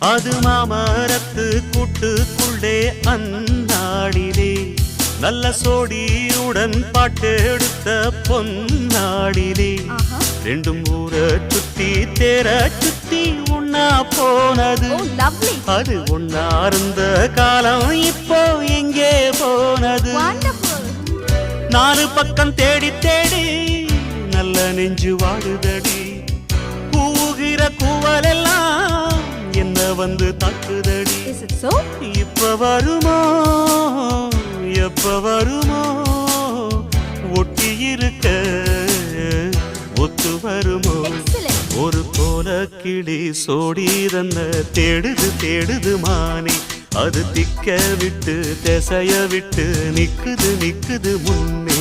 அது மாமரத்து கூட்டுக்குள்ளே அந்நாடிலே நல்ல சோடியுடன் பாட்டெடுத்த பொன்னாடிலே. ரெண்டும் ஊர சுத்தி தேர சுத்தி உண்ணா போனது. அது ஒன்னா இருந்த காலம் இப்போ எங்கே போனது. நாலு பக்கம் தேடி தேடி நல்ல நெஞ்சு வாடுதடி. வந்து தட்டுதடி இப்ப வருமா? எப்ப வருமா? ஒட்டி இருக்க ஒத்து வருமோ? ஒரு போல கிளி சோடி தந்த தேடுது தேடுது மானி. அது திக்க விட்டு திசைய விட்டு நிக்குது நிக்குது முன்னே.